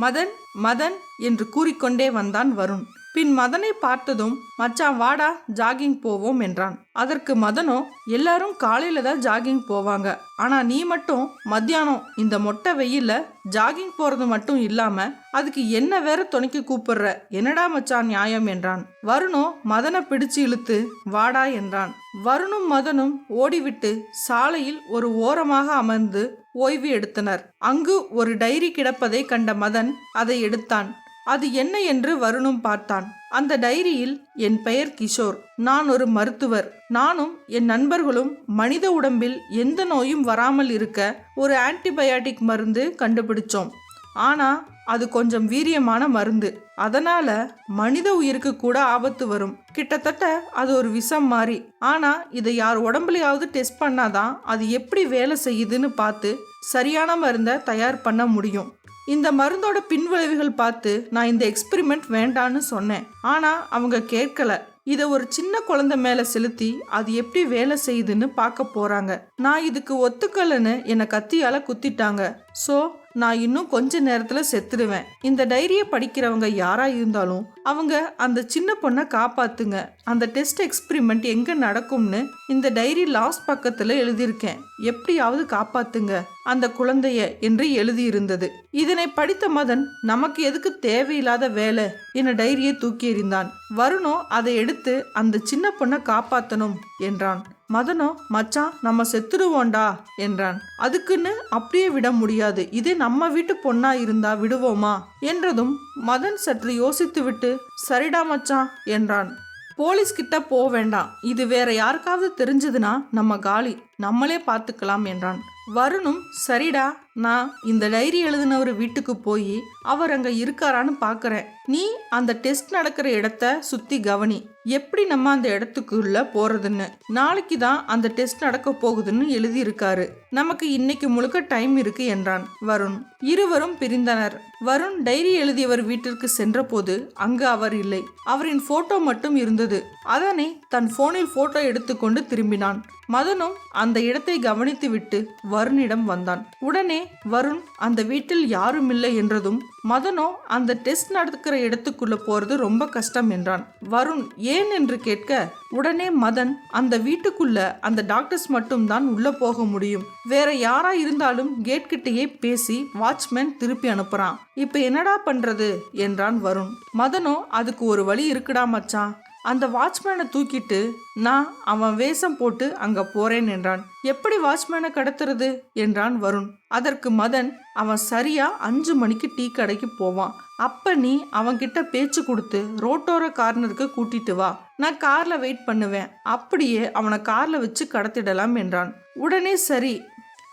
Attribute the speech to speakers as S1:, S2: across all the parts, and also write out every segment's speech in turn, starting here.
S1: மதன் மதன் என்று கூறிக்கொண்டே வந்தான் வருண். பின் மதனை பார்த்ததும் மச்சான் வாடா ஜாகிங் போவோம் என்றான். அதற்கு மதனோ எல்லாரும் காலையில தான் ஜாகிங் போவாங்க. ஆனா நீ மட்டும் மத்தியானம் இந்த மொட்டை வெயில்ல ஜாகிங் போறது மட்டும் இல்லாம அதுக்கு என்ன வேற துணைக்கு கூப்பிடுற? என்னடா மச்சான் நியாயம் என்றான். வருணோ மதனை பிடிச்சு இழுத்து வாடா என்றான். வருணும் மதனும் ஓடிவிட்டு சாலையில் ஒரு ஓரமாக அமர்ந்து ஓய்வு எடுத்தனர். அங்கு ஒரு டைரி கிடப்பதை கண்ட மதன் அதை எடுத்தான். அது என்ன என்று வருணும் பார்த்தான். அந்த டைரியில் என் பெயர் கிஷோர். நான் ஒரு மருத்துவர். நானும் என் நண்பர்களும் மனித உடம்பில் எந்த நோயும் வராமல் இருக்க ஒரு ஆன்டிபயாட்டிக் மருந்து கண்டுபிடிச்சோம். ஆனா அது கொஞ்சம் வீரியமான மருந்து. அதனால மனித உயிருக்கு கூட ஆபத்து வரும். கிட்டத்தட்ட அது ஒரு விஷம் மாதிரி ஆனா இதை யார் உடம்புலையாவது டெஸ்ட் பண்ணாதான் அது எப்படி வேலை செய்யுதுன்னு பார்த்து சரியான மருந்தை தயார் பண்ண முடியும். இந்த மருந்தோட பின்விளைவுகள் பார்த்து நான் இந்த எக்ஸ்பெரிமெண்ட் வேண்டான்னு சொன்னேன். ஆனா அவங்க கேட்கல. இதை ஒரு சின்ன குழந்தை மேலே செலுத்தி அது எப்படி வேலை செய்யுதுன்னு பார்க்க போறாங்க. நான் இதுக்கு ஒத்துக்கலன்னு என்னை கத்தியால குத்திட்டாங்க. ஸோ நான் இன்னும் கொஞ்ச நேரத்தில் செத்துடுவேன் இந்த டைரியை படிக்கிறவங்க யாராக இருந்தாலும் அவங்க அந்த சின்ன பொண்ணை காப்பாத்துங்க. அந்த டெஸ்ட் எக்ஸ்பிரிமெண்ட் எங்கே நடக்கும்னு இந்த டைரி லாஸ்ட் பக்கத்தில் எழுதியிருக்கேன். எப்படியாவது காப்பாத்துங்க. அந்த குழந்தைய என்று எழுதியிருந்தது. இதனை படித்த மதன் நமக்கு எதுக்கு தேவையில்லாத வேலை? என டைரியை தூக்கி எறிந்தான். வருணோ அதை எடுத்து அந்த சின்ன பொண்ணை காப்பாற்றணும் என்றான். மதனோ மச்சான் நம்ம செத்துடுவோண்டா என்றான். அதுக்குன்னு அப்படியே விட முடியாது. இதே நம்ம வீட்டு பொண்ணா இருந்தா விடுவோமா? என்றதும் மதன் சற்று யோசித்துவிட்டு சரிடா மச்சான் என்றான். போலீஸ் கிட்ட போக வேண்டாம். இது வேற யாருக்காவது தெரிஞ்சதுன்னா நம்ம காலி. நம்மளே பார்த்துக்கலாம் என்றான். வருணும் சரிடா. நான் இந்த டைரி எழுதினவர் வீட்டுக்கு போய் அவர் அங்கே இருக்காரான்னு பார்க்கறேன் நீ அந்த டெஸ்ட் நடக்கிற இடத்த சுற்றி கவனி. எப்படி நம்ம அந்த இடத்துக்குள்ள போகிறதுன்னு நாளைக்கு தான் அந்த டெஸ்ட் நடக்க போகுதுன்னு எழுதியிருக்காரு. நமக்கு இன்னைக்கு முழுக்க டைம் இருக்கு என்றான் வருண். இருவரும் பிரிந்தனர். வருண் டைரி எழுதியவர் வீட்டிற்கு சென்றபோது அங்கு அவர் இல்லை. அவரின் போட்டோ மட்டும் இருந்தது. அதனை தன் போனில் போட்டோ எடுத்துக்கொண்டு திரும்பினான். மதனும் அந்த இடத்தை கவனித்துவிட்டு வருணிடம் வந்தான். உடனே வருண் அந்த வீட்டில் யாரும் இல்லை என்றதும் மதனோ அந்த டெஸ்ட் நடக்கிற இடத்துக்குள்ள போறது ரொம்ப கஷ்டம் என்றான். வருண் ஏன் என்று கேட்க உடனே மதன் அந்த வீட்டுக்குள்ள அந்த டாக்டர்ஸ் மட்டும்தான் உள்ள போக முடியும். வேற யாரா இருந்தாலும் கேட் கிட்டேயே பேசி வாட்ச்மேன் திருப்பி அனுப்புறான். இப்ப என்னடா பண்றது? என்றான் வருண். மதனோ அதுக்கு ஒரு வழி இருக்குடா மச்சான். அந்த வாட்ச்மேனை தூக்கிட்டு நான் அவன் வேஷம் போட்டு அங்க போறேன் என்றான். எப்படி வாட்ச்மேனை கடத்துறது? என்றான் வருண். அதற்கு மதன் அவன் சரியா அஞ்சு மணிக்கு டீ கடைக்கு போவான். அப்ப நீ அவன்கிட்ட பேச்சு கொடுத்து ரோட்டோர கார்னருக்கு கூட்டிட்டு வா. நான் கார்ல வெயிட் பண்ணுவேன். அப்படியே அவனை கார்ல வச்சு கடத்திடலாம் என்றான். உடனே சரி.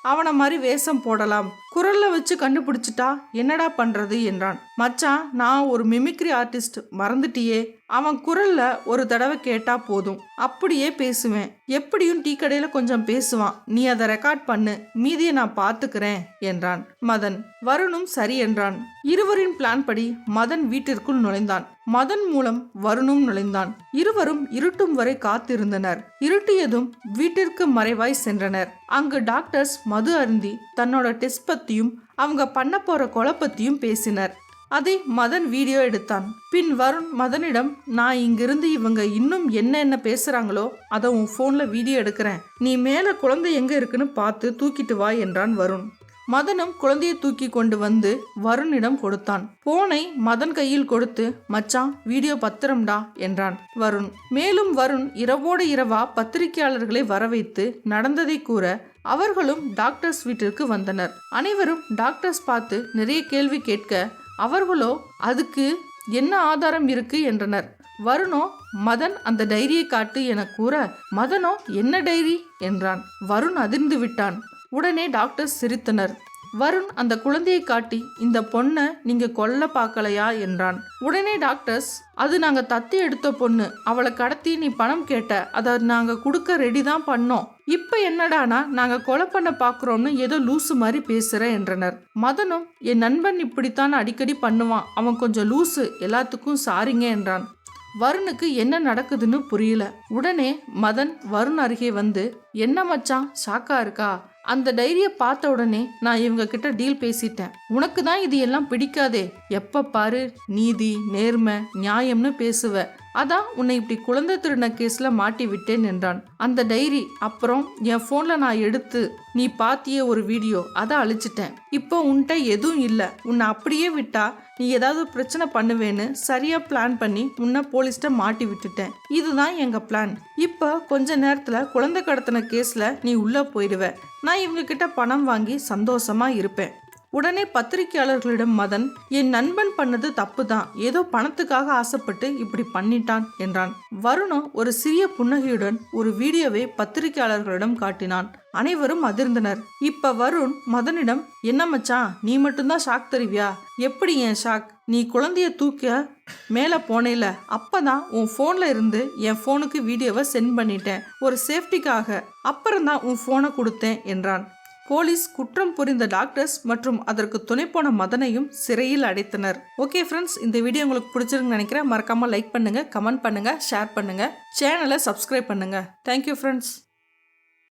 S1: அவனை மாதிரி வேஷம் போடலாம். குரல்ல வச்சு கண்டுபிடிச்சிட்டா என்னடா பண்றது என்றான். மச்சான் நான் ஒரு மிமிக்ரி ஆர்டிஸ்ட் மறந்துட்டியே. அவன் குரல்ல ஒரு தடவை கேட்டா போதும். அப்படியே பேசுவேன். எப்படியும் டீ கடையில கொஞ்சம் பேசுவான். நீ அதை ரெக்கார்ட் பண்ணு. மீதியை நான் பாத்துக்கிறேன் என்றான். மதன் வருணும் சரி என்றான். இருவரின் பிளான் படி மதன் வீட்டிற்குள் நுழைந்தான். மதன் மூலம் வருணும் நுழைந்தான். இருவரும் இருட்டும் வரை காத்திருந்தனர். இருட்டியதும் வீட்டிற்கு மறைவாய் சென்றனர். அங்கு டாக்டர்ஸ் மது அருந்தி தன்னோட டெஸ்ட் குழப்பத்தையும் அவங்க பண்ண போகிற குழப்பத்தையும் பேசினர். அதை மதன் வீடியோ எடுத்தான். பின் வருண் மதனிடம் நான் இங்கிருந்து இவங்க இன்னும் என்ன என்ன பேசுகிறாங்களோ அதை உன் ஃபோனில் வீடியோ எடுக்கிறேன். நீ மேலே குழந்தை எங்கே இருக்குன்னு பார்த்து தூக்கிட்டு வா என்றான் வருண். மதனும் குழந்தையை தூக்கி கொண்டு வந்து வருணிடம் கொடுத்தான். போனை மதன் கையில் கொடுத்து மச்சான் வீடியோ பத்திரம்டா என்றான் வருண். மேலும் வருண் இரவோடு இரவா பத்திரிகையாளர்களை வரவைத்து நடந்ததை கூற அவர்களும் டாக்டர்ஸ் வீட்டிற்கு வந்தனர். அனைவரும் டாக்டர்ஸ் பார்த்து நிறைய கேள்வி கேட்க அவர்களோ அதுக்கு என்ன ஆதாரம் இருக்கு? என்றனர். வருணோ மதன் அந்த டைரியை காட்டு என கூற மதனோ என்ன டைரி? என்றான். வருண் அதிர்ந்து விட்டான். உடனே டாக்டர் சிரித்தனர். வருண் அந்த குழந்தையை காட்டி இந்த பொண்ணை நீங்க கொல்ல பார்க்கலையா? என்றான். உடனே டாக்டர்ஸ் அது நாங்க தத்தி எடுத்த பொண்ணு. அவளை கடத்தி நீ பணம் கேட்ட அதை நாங்க கொடுக்க ரெடி தான் பண்ணோம். இப்ப என்னடானா நாங்க கொலை பண்ண பாக்குறோம்னு ஏதோ லூசு மாதிரி பேசுற என்றனர். மதனும் என் நண்பன் இப்படித்தான் அடிக்கடி பண்ணுவான். அவன் கொஞ்சம் லூசு. எல்லாத்துக்கும் சாரிங்க என்றான். வருணுக்கு என்ன நடக்குதுன்னு புரியல. உடனே மதன் வருண் அருகே வந்து என்ன மச்சான் ஷாக்கா இருக்கா? அந்த டைரியை பார்த்த உடனே நான் இவங்க கிட்ட டீல் பேசிட்டேன். உனக்கு தான் இது எல்லாம் பிடிக்காதே. எப்ப பாரு நீதி நேர்மை நியாயம்னு பேசுவ. அதான் உன்னை இப்படி குழந்தை திருண கேஸில் மாட்டி விட்டேன் என்றான். அந்த டைரி அப்புறம் என் ஃபோனில் நான் எடுத்து நீ பாத்திய ஒரு வீடியோ அதை அழிச்சிட்டேன். இப்போ உன்கிட்ட எதுவும் இல்லை. உன்னை அப்படியே விட்டா நீ ஏதாவது பிரச்சனை பண்ணுவேன்னு சரியாக பிளான் பண்ணி உன்னை போலீஸ்ட்ட மாட்டி விட்டுட்டேன். இதுதான் எங்கள் பிளான் இப்போ கொஞ்ச நேரத்தில் குழந்தை கடத்தின கேஸில் நீ உள்ளே போயிடுவ நான் இவங்க கிட்ட பணம் வாங்கி சந்தோஷமாக இருப்பேன். உடனே பத்திரிகையாளர்களிடம் மதன் என் நண்பன் பண்ணது தப்பு தான் ஏதோ பணத்துக்காக ஆசைப்பட்டு இப்படி பண்ணிட்டான் என்றான். வருணும் ஒரு சிறிய புன்னகையுடன் ஒரு வீடியோவை பத்திரிகையாளர்களிடம் காட்டினான். அனைவரும் அதிர்ந்தனர். இப்ப வருண் மதனிடம் என்ன மச்சான் நீ மட்டும்தான் ஷாக் தருவியா? எப்படி என் ஷாக்? நீ குழந்தைய தூக்க மேலே போனேல. அப்பதான் உன் ஃபோனில் இருந்து என் ஃபோனுக்கு வீடியோவை சென்ட் பண்ணிட்டேன். ஒரு சேஃப்டிக்காக. அப்புறம் தான் உன் ஃபோனை கொடுத்தேன் என்றான். போலீஸ் குற்றம் புரிந்த டாக்டர்ஸ் மற்றும் அதற்கு துணை போன மதனையும் சிறையில் அடைத்தனர். ஓகே ஃப்ரெண்ட்ஸ் இந்த வீடியோ உங்களுக்கு பிடிச்சிருக்குன்னு நினைக்கிறேன். மறக்காம லைக் பண்ணுங்க கமெண்ட் பண்ணுங்க ஷேர் பண்ணுங்க. சேனலை சப்ஸ்கிரைப் பண்ணுங்க. Thank you friends